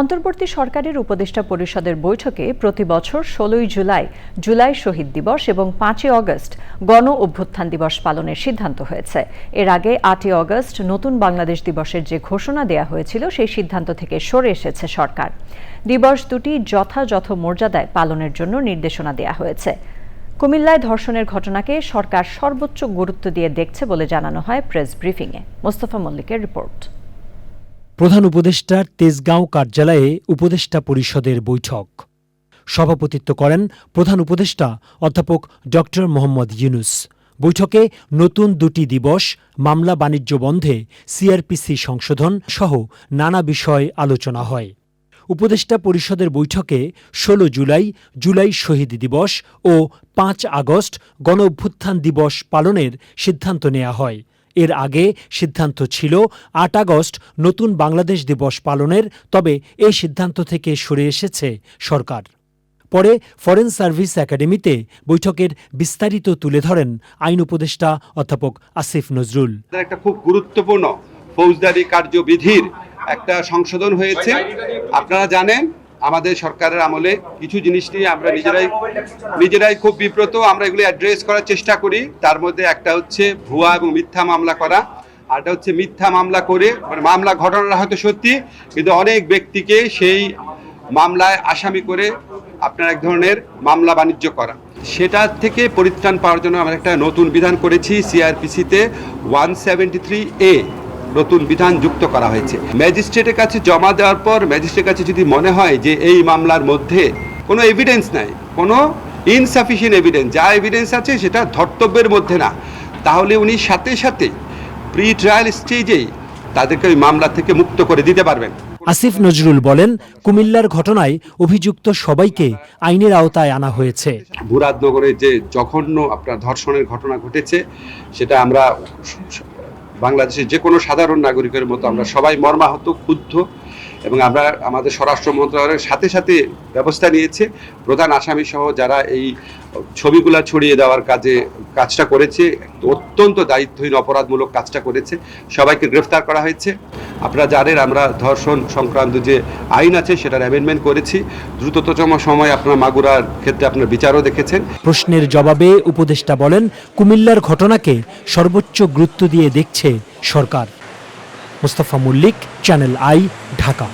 অন্তর্বর্তী সরকারের উপদেষ্টা পরিষদের বৈঠকে প্রতি বছর ষোলোই জুলাই জুলাই শহীদ দিবস এবং পাঁচই অগস্ট গণ অভ্যুত্থান দিবস পালনের সিদ্ধান্ত হয়েছে। এর আগে আটই অগস্ট নতুন বাংলাদেশ দিবসের যে ঘোষণা দেয়া হয়েছিল, সেই সিদ্ধান্ত থেকে সরে এসেছে সরকার। দিবস দুটি যথাযথ মর্যাদায় পালনের জন্য নির্দেশনা দেয়া হয়েছে। কুমিল্লায় ধর্ষণের ঘটনাকে সরকার সর্বোচ্চ গুরুত্ব দিয়ে দেখছে বলে জানানো হয় প্রেস ব্রিফিংয়ে। মোস্তফা মল্লিকের রিপোর্ট। প্রধান উপদেষ্টার তেজগাঁও কার্যালয়ে উপদেষ্টা পরিষদের বৈঠক। সভাপতিত্ব করেন প্রধান উপদেষ্টা অধ্যাপক ড মোহাম্মদ ইউনুস। বৈঠকে নতুন দুটি দিবস, মামলা বাণিজ্য বন্ধে, সিআরপিসি সংশোধন সহ নানা বিষয় আলোচনা হয়। উপদেষ্টা পরিষদের বৈঠকে ১৬ জুলাই জুলাই শহীদ দিবস ও পাঁচ আগস্ট গণ অভ্যুত্থান দিবস পালনের সিদ্ধান্ত নেওয়া হয়। এর আগে সিদ্ধান্ত ছিল আট আগস্ট নতুন বাংলাদেশ দিবস পালনের, তবে এই সিদ্ধান্ত থেকে সরে এসেছে সরকার। পরে ফরেন সার্ভিস একাডেমিতে বৈঠকের বিস্তারিত তুলে ধরেন আইন উপদেষ্টা অধ্যাপক আসিফ নজরুল। একটা খুব গুরুত্বপূর্ণ ফৌজদারি কার্যবিধির একটা সংশোধন হয়েছে। আপনারা জানেন আমাদের সরকারের আমলে কিছু জিনিস নিয়ে আমরা নিজেরাই নিজেরাই খুব বিব্রত। আমরা এগুলি অ্যাড্রেস করার চেষ্টা করি। তার মধ্যে একটা হচ্ছে ভুয়া এবং মিথ্যা মামলা করা। আরটা হচ্ছে মিথ্যা মামলা করে মানে মামলা ঘটনাটা হয়তো সত্যি, কিন্তু অনেক ব্যক্তিকে সেই মামলায় আসামি করে আপনার এক ধরনের মামলা বাণিজ্য করা। সেটা থেকে পরিত্রাণ পাওয়ার জন্য আমরা একটা নতুন বিধান করেছি সিআরপিসিতে ওয়ান সেভেন্টি থ্রি এ নতুন বিধান যুক্ত করা হয়েছে। ম্যাজিস্ট্রেটের কাছে জমা দেওয়ার পর ম্যাজিস্ট্রেটের কাছে যদি মনে হয় যে এই মামলার মধ্যে কোনো এভিডেন্স নাই কোনো ইনসাফিসিয়েন্ট এভিডেন্স যা এভিডেন্স আছে সেটা ধর্তব্যের মধ্যে না তাহলে উনি সাথে সাথে প্রি ট্রায়াল স্টেজেই তাদেরকে ওই মামলা থেকে মুক্ত করে দিতে পারবেন। আসিফ নজরুল বলেন কুমিল্লার ঘটনায় অভিযুক্ত সবাইকে আইনের আওতায় আনা হয়েছে। মুরাদনগরে যে জঘন্য আপনার ধর্ষণের ঘটনা ঘটেছে সেটা আমরা বাংলাদেশের যে কোনো সাধারণ নাগরিকের মতো আমরা সবাই মর্মাহত, ক্ষুব্ধ এবং আমরা আমাদের স্বরাষ্ট্র মন্ত্রণালয়ের সাথে সাথে ব্যবস্থা নিয়েছে। প্রধান আসামি সহ যারা এই ছবিগুলা ছড়িয়ে দেওয়ার কাজে, কাজটা করেছে, অত্যন্ত দায়িত্বহীন, অপরাধমূলক কাজটা করেছে। সবাইকে গ্রেফতার করা হয়েছে। আপনারা জানেন, আমরা ধর্ষণ সংক্রান্ত যে আইন আছে, সেটার অ্যামেন্ডমেন্ট করেছি। দ্রুততম সময় আপনার মাগুরার ক্ষেত্রে আপনার বিচারও দেখেছেন। প্রশ্নের জবাবে উপদেষ্টা বলেন, কুমিল্লার ঘটনাকে সর্বোচ্চ গুরুত্ব দিয়ে দেখছে সরকার। Mostafa Mallik channel I Dhaka.